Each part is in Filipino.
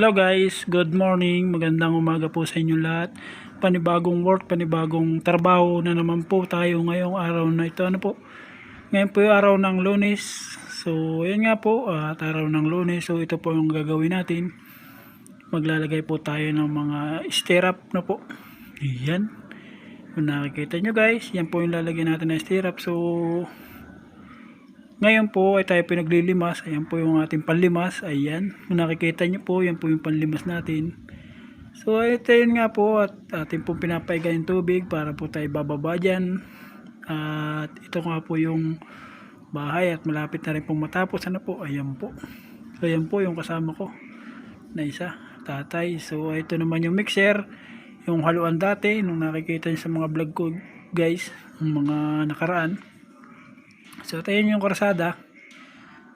Hello guys, good morning, magandang umaga po sa inyo lahat. Panibagong work, panibagong trabaho na naman po tayo ngayong araw na ito. Ano po? Ngayon po yung araw ng lunes. So, yan nga po, at araw ng lunes. So, ito po yung gagawin natin. Maglalagay po tayo ng mga stirrup na po. Yan. Kung nakikita nyo guys, yan po yung lalagyan natin ng stirrup. So, ngayon po ay tayo pinaglilimas. Ayan po yung ating panlimas. Ayan. Kung nakikita nyo po, yan po yung panlimas natin. So ito yun nga po at ating po pinapaiga yung tubig para po tayo bababa dyan. At ito nga po yung bahay at malapit na rin pong matapos. Ano po? Ayan po. So ayan po yung kasama ko na isa. Tatay. So ito naman yung mixer. Yung haluan dati nung nakikita nyo sa mga vlog ko guys. Yung mga nakaraan. So, ito yun yung karsada.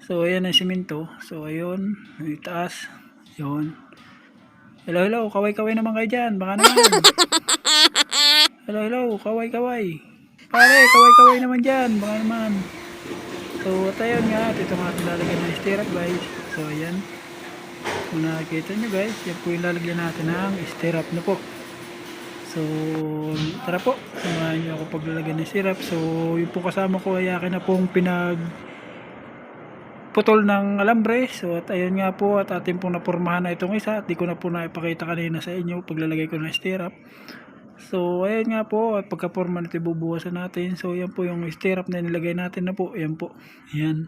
So, ayan ang simento. So, ayun. Yung taas. Yun. Hello, hello. Kaway-kaway naman kayo dyan. Baka naman. Hello, hello. Kaway-kaway. Pare, kaway-kaway naman dyan. Baka naman. So, at ayun nga. At ito nga ating lalagyan ng stirrup, guys. So, ayan. Kung nakikita nyo, guys. Yan po yung lalagyan natin ng stirrup na po. So, tara po. Samahan niyo ako paglalagay ng syrup. So, yung po kasama ko ay akin na pong pinag putol ng alambre. So, at ayun nga po at atin pong napurmahan na itong isa. At di ko na po naipakita kanina sa inyo paglalagay ko ng syrup. So, ayun nga po at pagkapurma nito bubuwasan natin. So, yan po yung syrup na nilagay natin na po. Ayan po. Ayan.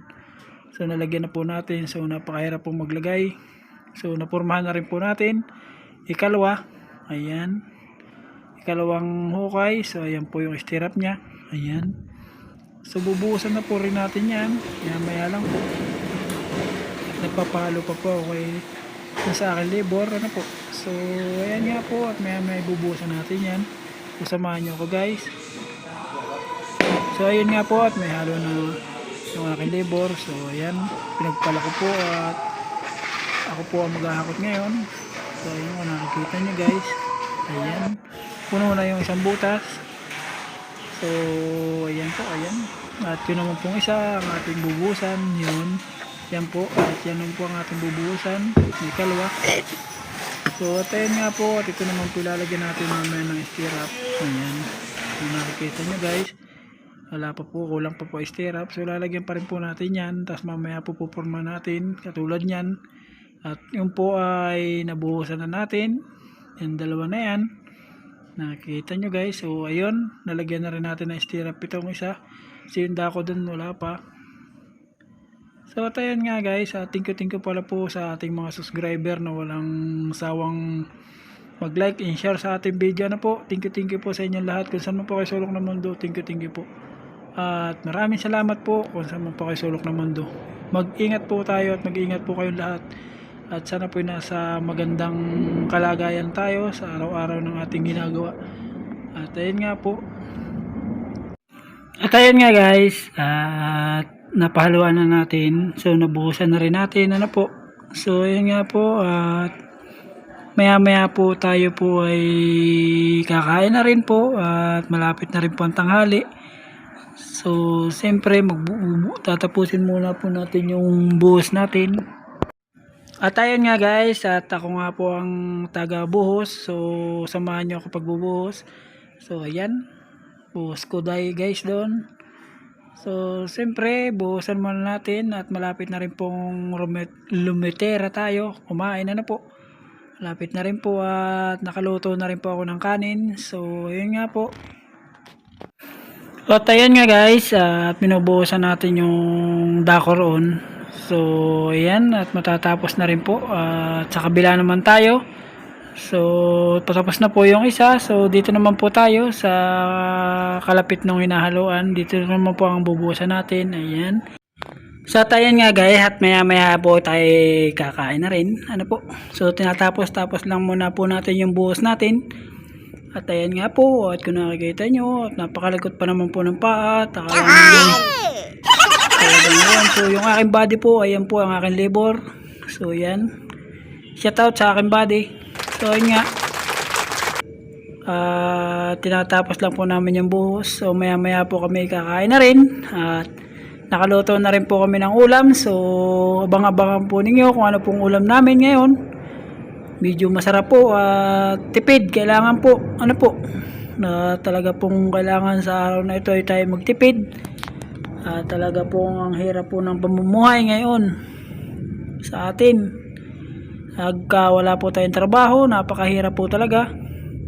So, nalagyan na po natin. So, napakahirap pong maglagay. So, napurmahan na rin po natin. Ikalawa. Ayan ikalawang hukay. So, ayan po yung stirrup niya. Ayan. So, bubuhusan na po rin natin yan. Ayan, maya lang po. Nagpapalo pa po ako kay sa akin labor. Ano po. So, ayan nga po. At maya maya bubuhusan natin yan. So, samahan nyo ako guys. So, ayun nga po. At may halo na yung aking labor. So, ayan. Pinagpala ko po. At ako po ang maghahakot ngayon. So, kung nakikita nyo guys. Ayan puno na yung isang butas. So ayan po ayan. At yun naman pong isa ang ating bubusan yun. Yan po at yan naman po ang ating bubusan may kalwa. So at ayan nga po at ito naman po ilalagyan natin mamaya ng stirrup ayan. Kung nakikita nyo guys wala pa po kulang pa po stirrup so lalagyan pa rin po natin yan. Tapos mamaya po pupurma natin katulad nyan at yun po ay nabuhusan na natin. Yung dalawa na yan nakikita nyo guys. So ayun. Nalagyan na rin natin ng stirrup itong isa. So yung dako dun wala pa. So at ayun nga guys. Uh, thank you thank you pala po sa ating mga subscriber na walang sawang mag like and share sa ating video na po. Thank you thank you po sa inyong lahat. Kung saan mo po kayo sulok ng mundo thank you thank you po. At maraming salamat po kung saan mo po kayo sulok ng mundo. Mag ingat po tayo at mag ingat po kayong lahat at sana po nasa magandang kalagayan tayo sa araw-araw ng ating ginagawa. At ayun nga po. At ayun nga guys. At napahaluan na natin. So nabuhusan na rin natin. Ano po? So ayun nga po. At maya maya po tayo po ay kakain na rin po. At malapit na rin po ang tanghali. So siyempre magbubu tatapusin muna po natin yung buhos natin at ayun nga guys, at ako nga po ang taga buhos. So samahan niyo ako pagbubuhos. So ayan. Buhos ko dahil guys doon. So siyempre, buhusan muna natin at malapit na rin pong lumitera tayo. Kumain na na po. Malapit na rin po at nakaluto na rin po ako ng kanin. So ayun nga po. At ayan nga guys, at minubuhusan natin yung dakor So, ayan. At matatapos na rin po. At sa kabila naman tayo. So, patapos na po yung isa. So, dito naman po tayo sa kalapit ng hinahaluan. Dito naman po ang bubuhusan natin. Ayan. So, at ayan nga guys. At maya maya po tayo kakain na rin. Ano po. So, tinatapos tapos lang muna po natin yung buhos natin. At ayan nga po. At kung nakikita nyo. At napakalagot pa naman po ng paa. At akala yun. So, yung aking body po, ayan po ang aking labor. So, yan. Shout out sa aking body. So, yun nga. Uh, tinatapos lang po namin yung buhos. So, maya maya po kami kakain na rin. At nakaluto na rin po kami ng ulam. So, abang-abangan po ninyo kung ano pong ulam namin ngayon. medyo masarap po at tipid kailangan po ano po na talaga pong kailangan sa araw na ito ay tayo magtipid at talaga pong ang hirap po ng pamumuhay ngayon sa atin Pagka wala po tayong trabaho, napakahirap po talaga.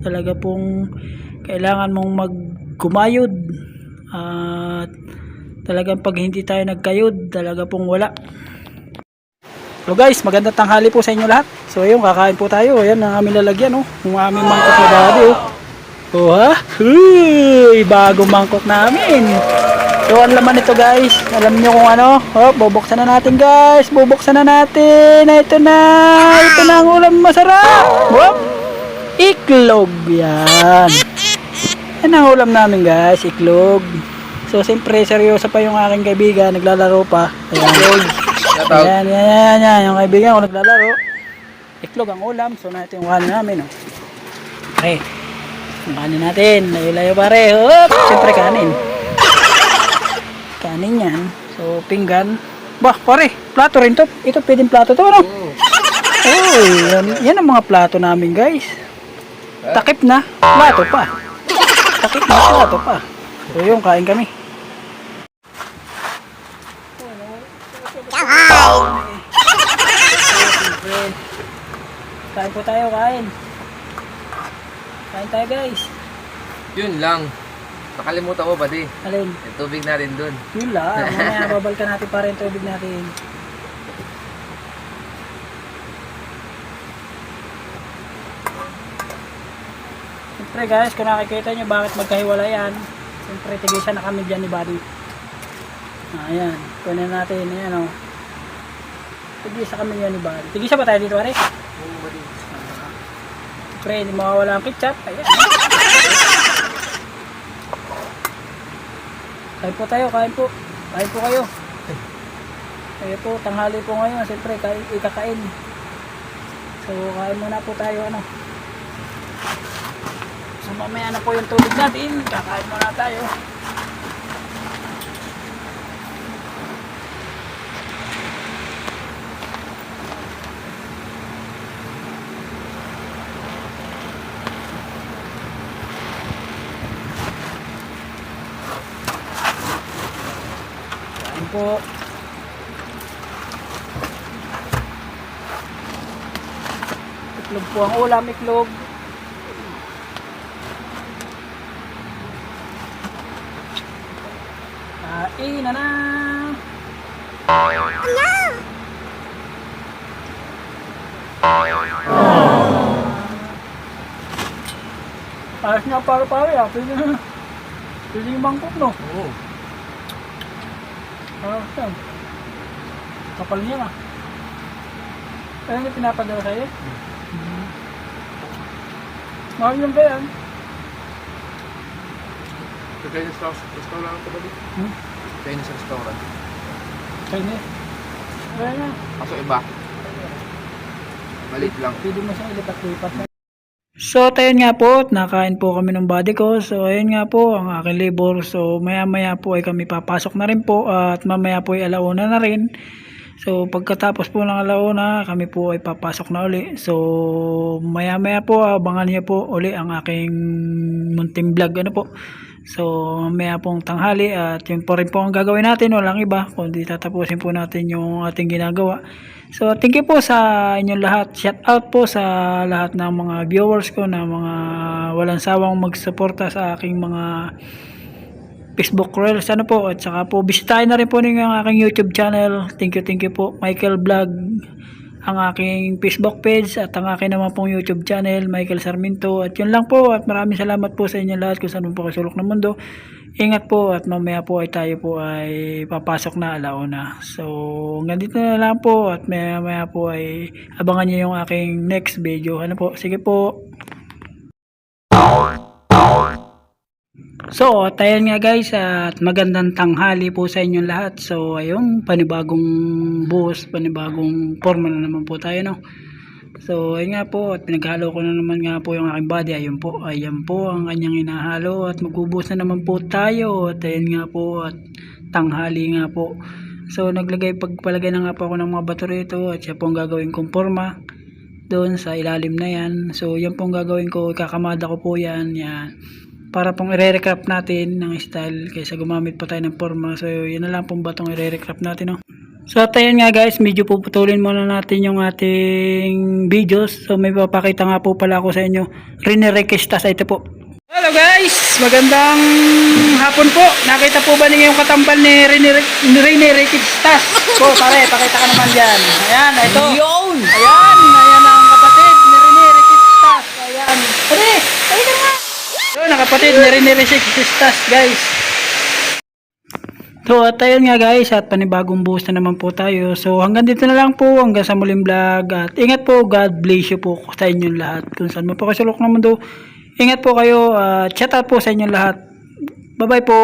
Talaga pong kailangan mong magkumayod. At talagang pag hindi tayo nagkayod, talaga pong wala. So guys, magandang tanghali po sa inyo lahat. So ayun, kakain po tayo. Ayan ang aming lalagyan, oh. Yung aming mangkok na daddy, oh. Oh ha? Uy, bagong mangkok namin. So ang laman nito guys, alam niyo kung ano? Oh, bubuksan na natin guys. Bubuksan na natin. Ito na. Ito na ang ulam masarap. Wop. Iklog yan. Yan ang ulam namin guys, iklog. So siyempre seryoso pa yung aking kaibigan, naglalaro pa. Ayan. Ayan, yan, yan, yan. Yung kaibigan ko naglalaro. Iklog ang ulam. So natin yung kanin namin. Oh. Okay. Yung kanin natin. Layo-layo pare. Hop! Siyempre kanin. Kanin yan. So pinggan. Bah, pare. Plato rin to. Ito pwedeng plato to. Ano? Oh, yan, yan ang mga plato namin guys. Takip na. Plato pa. Takip na. Plato pa. So yung kain kami. Kain po tayo, kain. Kain tayo guys. Yun lang. Nakalimutan mo ba di? Alin? Yung tubig natin dun. Yun lang. Mamaya babalikan natin pa rin tubig natin. Siyempre guys, kung nakikita nyo bakit magkahiwalay yan, siyempre tigisan na kami dyan ni Buddy. Ayan, kunin natin. Ayan o. Oh. Tigisa kami yan ni Buddy. Tigisa ba tayo dito, pare? Siyempre, hindi mawawala ang ketchup. Ayan. Kain po tayo, kain po. Kain po kayo. Kayo po, tanghali po ngayon. Siyempre, kain, ikakain. So, kain muna po tayo, ano. So, mamaya na po yung tubig natin. Kakain muna tayo. Po. Iklog po ang ulam, iklog. Kain na na. Ayos nga pare-pare ah. Pwede. Pwede yung mangkok no. Oo. Ayos yan. Kapal niya ah. Kaya nga pinapadala sa'yo? Mm. Mahal yung kaya. Sa Chinese restaurant ka ba di? Hmm? Chinese restaurant. Chinese. Kaya nga. Kaso iba. Maliit lang. Pwede mo siyang ilipat-lipat na. So, tayon nga po, nakain po kami ng body ko. So, ayun nga po, ang aking labor. So, maya-maya po ay kami papasok na rin po at mamaya po ay alauna na rin. So, pagkatapos po ng alauna, kami po ay papasok na uli. So, maya-maya po, abangan niyo po uli ang aking munting vlog. Ano po? So, mamaya pong tanghali at yun po rin po ang gagawin natin. Walang iba, kundi tatapusin po natin yung ating ginagawa. So, thank you po sa inyong lahat. Shout out po sa lahat ng mga viewers ko na mga walang sawang magsuporta sa aking mga Facebook Reels. Ano po, at saka po, bisitahin na rin po ninyo ang aking YouTube channel. Thank you, thank you po. Michael Vlog, ang aking Facebook page at ang aking naman pong YouTube channel, Michael Sarmiento. At yun lang po at maraming salamat po sa inyo lahat kung saan po kasulok ng mundo. Ingat po at mamaya po ay tayo po ay papasok na alauna. So, hanggang dito na lang po at maya maya po ay abangan niyo yung aking next video. Ano po? Sige po. So, at ayan nga guys, at magandang tanghali po sa inyong lahat. So, ayun, panibagong buhos, panibagong forma na naman po tayo, no? So, ayun nga po, at pinaghalo ko na naman nga po yung aking body. Ayun po, ayan po ang kanyang inahalo. At magbubuhos na naman po tayo. At ayun nga po, at tanghali nga po. So, naglagay, pagpalagay na nga po ako ng mga bato rito. At siya po ang gagawin kong forma. doon sa ilalim na yan. So, yan pong gagawin ko. Ikakamada ko po yan. Yan. Para pong i-recraft natin ng style kaysa gumamit pa tayo ng forma. So, yun na lang pong batong i-recraft natin. No? So, at ayun nga guys, medyo puputulin muna natin yung ating videos. So, may papakita nga po pala ako sa inyo. Rinerequesta sa ito po. Hello guys! Magandang hapon po. Nakita po ba ninyo yung katambal ni Rinerequestas? Po, pare, pakita ka naman dyan. Ayan, ito. Yun! Ayan, ayan ang kapatid ni Rene Requestas. Ayan. Pare. Yun, ang kapatid ni Rene Requestas, guys. So, at ayun nga guys, at panibagong buhos na naman po tayo. So, hanggang dito na lang po, hanggang sa muling vlog. At ingat po, God bless you po sa inyong lahat. Kung saan mo po kasulok ng mundo, ingat po kayo. At shout out po sa inyong lahat. Bye-bye po.